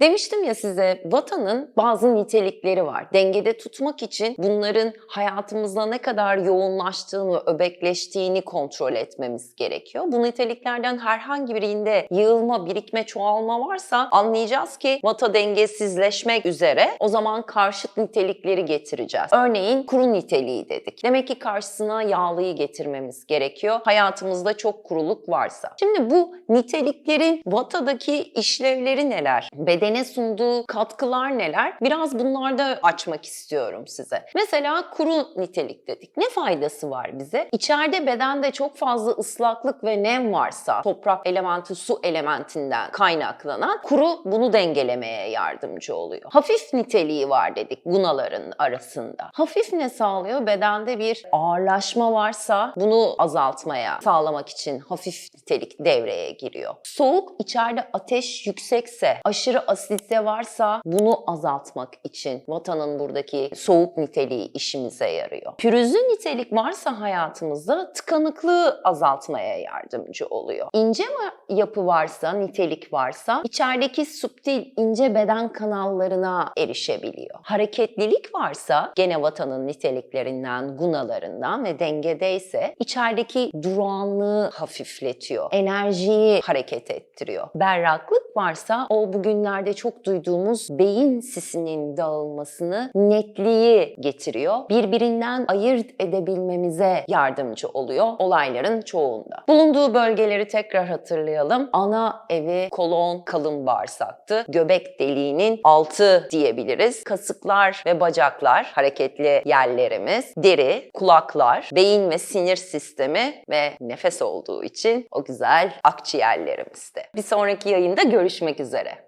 Demiştim ya size vatanın bazı nitelikleri var. Dengede tutmak için bunların hayatımızda ne kadar yoğunlaştığını, öbekleştiğini kontrol etmemiz gerekiyor. Bu niteliklerden herhangi birinde yığılma, birikme, çoğalma varsa anlayacağız ki vata dengesizleşmek üzere o zaman karşıt nitelikleri getireceğiz. Örneğin kuru niteliği dedik. Demek ki karşısına yağlıyı getirmemiz gerekiyor. Hayatımızda çok kuruluk varsa. Şimdi bu niteliklerin vatadaki işlevleri neler? Bedene sunduğu katkılar neler? Biraz bunlarda açmak istiyorum size. Mesela kuru nitelik dedik. Ne faydası var bize? İçeride bedende çok fazla ıslaklık ve nem varsa toprak elementi su elementinden kaynaklanan kuru bunu dengelemeye yardımcı oluyor. Hafif niteliği var dedik gunaların arasında. Hafif ne sağlıyor? Bedende bir ağırlaşma varsa bunu azaltmaya sağlamak için hafif nitelik devreye giriyor. Soğuk içeride ateş yüksekse, aşırı asitse varsa bunu azaltmak için vatanın buradaki soğuk niteliği işimize yarıyor. Pürüzlü nitelik varsa hayatımızda tıkanıklığı azaltmaya yardımcı oluyor. İnce yapı varsa, nitelik varsa içerideki subtil ince beden kanallarına erişebiliyor. Hareketlilik varsa gene vatanın niteliklerinden, gunalarından ve dengedeyse içerideki durağanlığı hafifletiyor. Enerjiyi hareket ettiriyor. Berraklık varsa o bugünlerde çok duyduğumuz beyin sisinin dağılmasını, netliği getiriyor. Birbirinden ayırt edebilmemize yardımcı oluyor olayların çoğunda. Bulunduğu bölgeleri tekrar hatırlayalım. Ana evi kolon kalın bağırsaktı. Göbek deliğinin altı diyebiliriz. Kasıklar ve bacaklar hareketli yerlerimiz. Deri, kulaklar, beyin ve sinir sistemi ve nefes olduğu için o güzel akciğerlerimizde. Bir sonraki yayında görüşmek üzere.